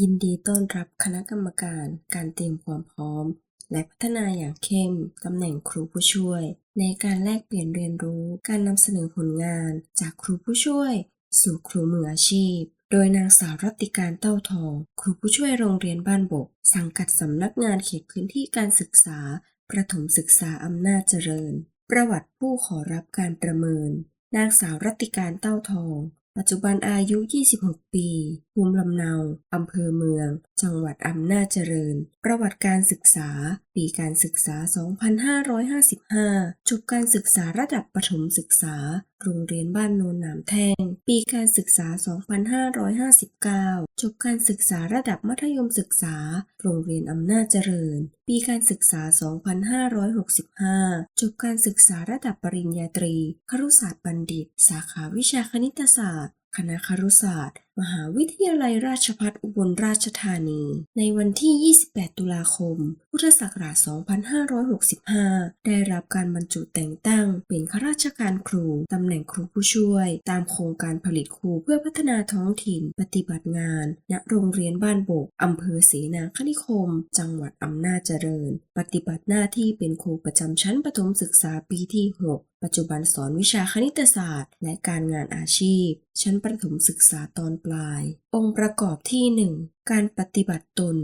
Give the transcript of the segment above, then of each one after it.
ยินดีต้อนรับคณะกรรมการการเตรียมความพร้อม และพัฒนาอย่างเข้มตำแหน่งครูผู้ช่วย ในการแลกเปลี่ยนเรียนรู้การนำเสนอผลงาน จากครูผู้ช่วย สู่ครูมืออาชีพ โดยนางสาวรัติการเต้าทอง ครูผู้ช่วยโรงเรียนบ้านบก สังกัดสำนักงานเขตพื้นที่การศึกษา ประถมศึกษาอำนาจเจริญ ประวัติผู้ขอรับการประเมิน นางสาวรัติการเต้าทอง ปัจจุบันอายุ 26 ปี ภูมิลำเนา อำเภอเมือง จังหวัดอำนาจเจริญ ประวัติการศึกษา ปีการศึกษา 2555 จบการศึกษาระดับประถมศึกษา โรงเรียนบ้านโนนหนามแท่งปีการศึกษา 2559 จบการศึกษาระดับมัธยมศึกษา โรงเรียนอำนาจเจริญ ปีการศึกษา 2565 จบการศึกษาระดับปริญญาตรี ครุศาสตร์บัณฑิต สาขาวิชาคณิตศาสตร์ คณะครุศาสตร์ มหาวิทยาลัยราชภัฏอุบลราชธานี ในวันที่ 28 ตุลาคม พุทธศักราช 2565 ได้รับการบรรจุแต่งตั้ง เป็นข้าราชการครู ตำแหน่งครูผู้ช่วย ตามโครงการผลิตครูเพื่อพัฒนาท้องถิ่น ปฏิบัติงาน ณ โรงเรียนบ้านบก อำเภอเสนาคณิคม จังหวัดอำนาจเจริญ ปฏิบัติหน้าที่เป็นครูประจำชั้นประถมศึกษาปีที่ 6ปัจจุบันสอนวิชาคณิตศาสตร์ และการงานอาชีพ ชั้นประถมศึกษาตอนปลาย องค์ประกอบที่ 1 การปฏิบัติตน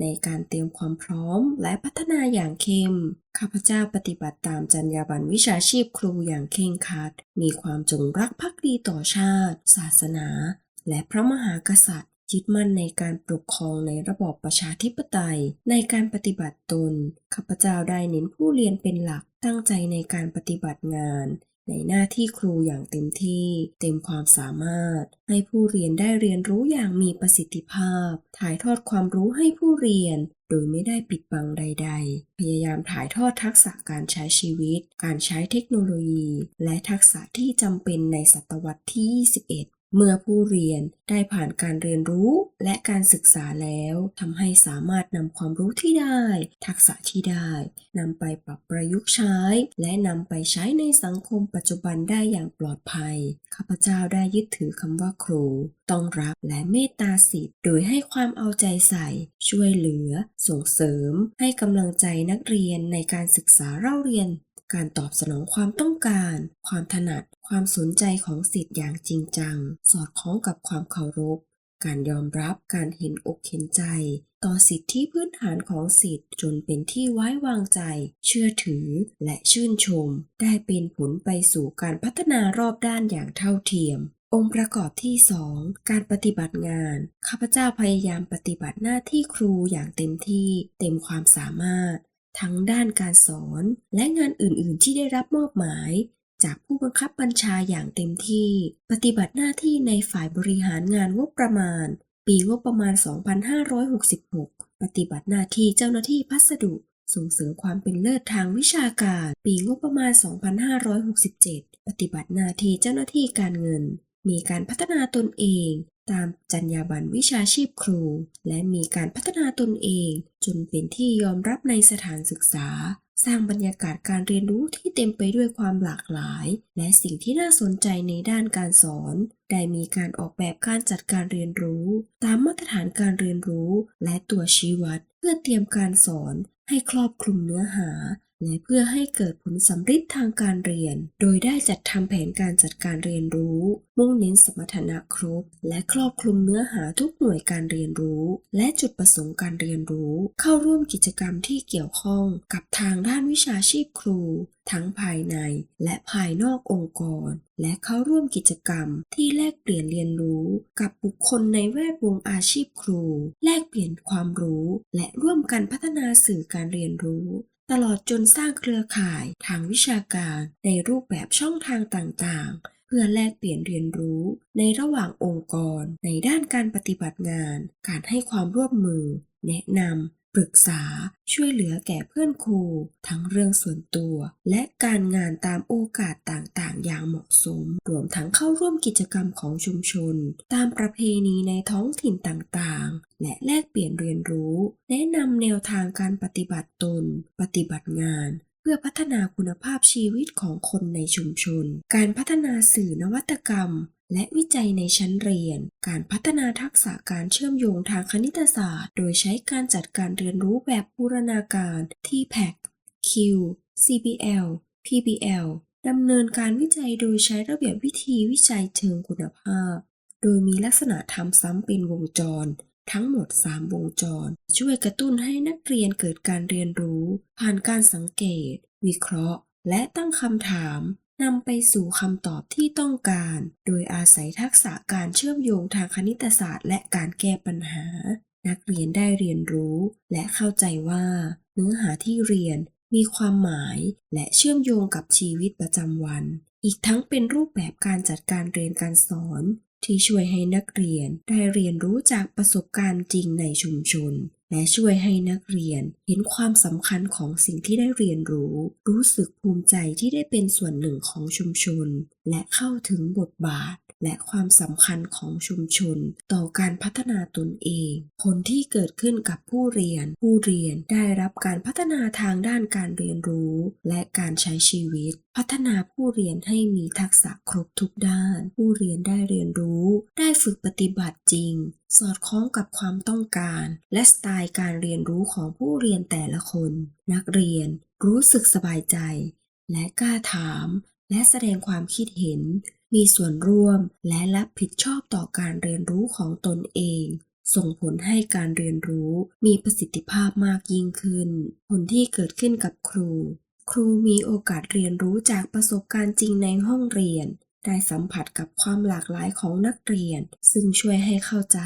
ในการเตรียมความพร้อมและพัฒนาอย่างเข้ม ข้าพเจ้าปฏิบัติตามจรรยาบรรณวิชาชีพครูอย่างเคร่งครัด มีความจงรักภักดีต่อชาติ ศาสนา และพระมหากษัตริย์ยึดมั่นในการปกครองในระบอบประชาธิปไตย ในการปฏิบัติตน ข้าพเจ้าได้เน้นผู้เรียนเป็นหลัก ตั้งใจในการปฏิบัติงาน ในหน้าที่ครูอย่างเต็มที่ เต็มความสามารถ ให้ผู้เรียนได้เรียนรู้อย่างมีประสิทธิภาพ ถ่ายทอดความรู้ให้ผู้เรียน โดยไม่ได้ปิดบังใด ๆ พยายามถ่ายทอดทักษะการใช้ชีวิต การใช้เทคโนโลยี และทักษะที่จำเป็นในศตวรรษที่ 21 เมื่อผู้เรียนได้ผ่านการเรียนรู้และการศึกษาแล้วทำให้สามารถนำความรู้ที่ได้ ทักษะที่ได้นำไปปรับประยุกต์ใช้ และนำไปใช้ในสังคมปัจจุบันได้อย่างปลอดภัย ข้าพเจ้าได้ยึดถือคำว่าครู ต้องรักและเมตตาสิทธิ์โดยให้ความเอาใจใส่ ช่วยเหลือ ส่งเสริม ให้กำลังใจนักเรียนในการศึกษาเล่าเรียนการตอบสนองความต้องการ ความถนัด ความสนใจของสิทธิ์อย่างจริงจัง สอดคล้องกับความเคารพ การยอมรับการเห็นอกเห็นใจ ต่อสิทธิพื้นฐานของสิทธิ์จนเป็นที่ไว้วางใจ เชื่อถือและชื่นชม ได้เป็นผลไปสู่การพัฒนารอบด้านอย่างเท่าเทียมองค์ประกอบที่ 2 การปฏิบัติงาน ข้าพเจ้าพยายามปฏิบัติหน้าที่ครูอย่างเต็มที่เต็มความสามารถ ทั้งด้านการสอนและงานอื่นๆที่ได้รับมอบหมาย จากผู้บังคับบัญชาอย่างเต็มที่ ปฏิบัติหน้าที่ในฝ่ายบริหารงานงบประมาณ ปีงบประมาณ 2566 ปฏิบัติหน้าที่เจ้าหน้าที่พัสดุ ส่งเสริมความเป็นเลิศทางวิชาการ ปีงบประมาณ 2567 ปฏิบัติหน้าที่เจ้าหน้าที่การเงิน มีการพัฒนาตนเองตามจรรยาบรรณวิชาชีพครู และมีการพัฒนาตนเอง จนเป็นที่ยอมรับในสถานศึกษา สร้างบรรยากาศการเรียนรู้ที่เต็มไปด้วยความหลากหลาย และสิ่งที่น่าสนใจในด้านการสอน ได้มีการออกแบบการจัดการเรียนรู้ ตามมาตรฐานการเรียนรู้ และตัวชี้วัด เพื่อเตรียมการสอนให้ครอบคลุมเนื้อหา และเพื่อให้เกิดผลสำฤทธิ์ทางการเรียน โดยได้จัดทำแผนการจัดการเรียนรู้ มุ่งเน้นสมรรถนะครบ และครอบคลุมเนื้อหาทุกหน่วยการเรียนรู้ และจุดประสงค์การเรียนรู้ เข้าร่วมกิจกรรมที่เกี่ยวข้องกับทางด้านวิชาชีพครู ทั้งภายในและภายนอกองค์กร และเข้าร่วมกิจกรรมที่แลกเปลี่ยนเรียนรู้กับบุคคลในแวดวงอาชีพครู แลกเปลี่ยนความรู้ และร่วมกันพัฒนาสื่อการเรียนรู้ ตลอดจนสร้างเครือข่ายทางวิชาการในรูปแบบช่องทางต่างๆ เพื่อแลกเปลี่ยนเรียนรู้ ในระหว่างองค์กร ในด้านการปฏิบัติงาน การให้ความร่วมมือ แนะนำ ปรึกษาช่วยเหลือแก่เพื่อนครู ทั้งเรื่องส่วนตัว และการงานตามโอกาสต่างๆ อย่างเหมาะสม รวมทั้งเข้าร่วมกิจกรรมของชุมชน ตามประเพณีในท้องถิ่นต่างๆ และแลกเปลี่ยนเรียนรู้ แนะนำแนวทางการปฏิบัติตน ปฏิบัติงานเพื่อพัฒนาคุณภาพชีวิตของคนในชุมชน การพัฒนาสื่อนวัตกรรม และวิจัยในชั้นเรียน การพัฒนาทักษะการเชื่อมโยงทางคณิตศาสตร์ โดยใช้การจัดการเรียนรู้แบบบูรณาการ TPAC Q CBL PBL ดำเนินการวิจัยโดยใช้ระเบียบวิธีวิจัยเชิงคุณภาพ โดยมีลักษณะทำซ้ำเป็นวงจร ทั้งหมด 3 วงจร ช่วยกระตุ้นให้นักเรียนเกิดการเรียนรู้ ผ่านการสังเกต วิเคราะห์ และตั้งคำถาม นำไปสู่คำตอบที่ต้องการ โดยอาศัยทักษะการเชื่อมโยงทางคณิตศาสตร์ และการแก้ปัญหา นักเรียนได้เรียนรู้ และเข้าใจว่า เนื้อหาที่เรียนมีความหมาย และเชื่อมโยงกับชีวิตประจำวัน อีกทั้งเป็นรูปแบบการจัดการเรียนการสอน ที่ช่วยให้นักเรียนได้เรียนรู้จากประสบการณ์จริงในชุมชน และช่วยให้นักเรียนเห็นความสำคัญของสิ่งที่ได้เรียนรู้ รู้สึกภูมิใจที่ได้เป็นส่วนหนึ่งของชุมชน และเข้าถึงบทบาท และความสำคัญของชุมชน ต่อการพัฒนาตนเอง ผลที่เกิดขึ้นกับผู้เรียน ผู้เรียนได้รับการพัฒนาทางด้านการเรียนรู้ และการใช้ชีวิต พัฒนาผู้เรียนให้มีทักษะครบทุกด้าน ผู้เรียนได้เรียนรู้ ได้ฝึกปฏิบัติจริง สอดคล้องกับความต้องการ และสไตล์การเรียนรู้ของผู้เรียนแต่ละคน นักเรียนรู้สึกสบายใจ และกล้าถาม และแสดงความคิดเห็น มีส่วนร่วมและรับผิดชอบต่อการเรียนรู้ของตนเอง ส่งผลให้การเรียนรู้มีประสิทธิภาพมากยิ่งขึ้น ผลที่เกิดขึ้นกับครู ครูมีโอกาสเรียนรู้จากประสบการณ์จริงในห้องเรียน ได้สัมผัสกับความหลากหลายของนักเรียน ซึ่งช่วยให้เข้าใจ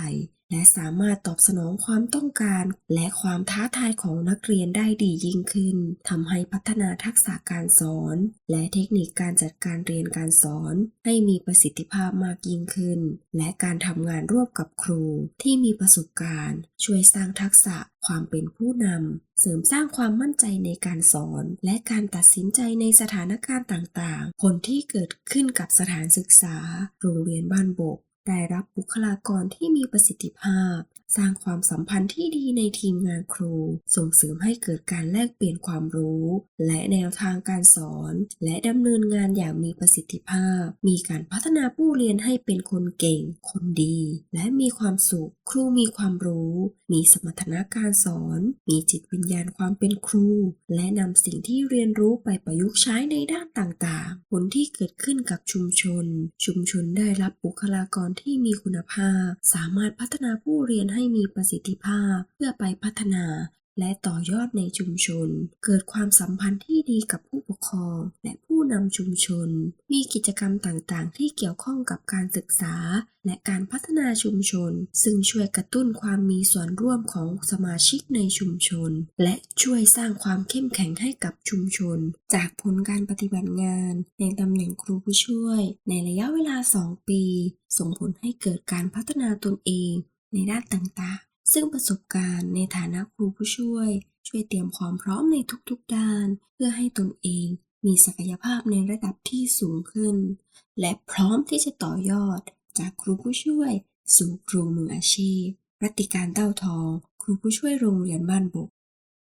และสามารถตอบสนองความต้องการ และความท้าทายของนักเรียนได้ดียิ่งขึ้นทำให้พัฒนาทักษะการสอน และเทคนิคการจัดการเรียนการสอน ให้มีประสิทธิภาพมากยิ่งขึ้น และการทำงานร่วมกับครูที่มีประสบการณ์ ช่วยสร้างทักษะความเป็นผู้นำ เสริมสร้างความมั่นใจในการสอน และการตัดสินใจในสถานการณ์ต่างๆ ผลที่เกิดขึ้นกับสถานศึกษา โรงเรียนบ้านบก ได้รับบุคลากรที่มีประสิทธิภาพ สร้างความสัมพันธ์ที่ดีในทีมงานครู ส่งเสริมให้เกิดการแลกเปลี่ยนความรู้ และแนวทางการสอน และดำเนินงานอย่างมีประสิทธิภาพ มีการพัฒนาผู้เรียนให้เป็นคนเก่ง คนดี และมีความสุข ครูมีความรู้ มีสมรรถนะการสอน มีจิตวิญญาณความเป็นครู และนำสิ่งที่เรียนรู้ไปประยุกต์ใช้ในด้านต่างๆ ผลที่เกิดขึ้นกับชุมชน ชุมชนได้รับบุคลากรที่มีคุณภาพ สามารถพัฒนาผู้เรียนให้มีประสิทธิภาพ เพื่อไปพัฒนา และต่อยอดในชุมชน เกิดความสัมพันธ์ที่ดีกับผู้ปกครอง และผู้นำชุมชน มีกิจกรรมต่างๆ ที่เกี่ยวข้องกับการศึกษา และการพัฒนาชุมชน ซึ่งช่วยกระตุ้นความมีส่วนร่วมของสมาชิกในชุมชน และช่วยสร้างความเข้มแข็งให้กับชุมชน จากผลการปฏิบัติงาน ในตำแหน่งครูผู้ช่วย ในระยะเวลา 2 ปี ส่งผลให้เกิดการพัฒนาตนเองในด้านต่างๆ ซึ่งประสบการณ์ในฐานะครูผู้ช่วย ช่วยเตรียมความพร้อมในทุกๆด้าน เพื่อให้ตนเองมีศักยภาพในระดับที่สูงขึ้น และพร้อมที่จะต่อยอด จากครูผู้ช่วย สู่ครูมืออาชีพ รัติการเต้าทอง ครูผู้ช่วยโรงเรียนบ้านบก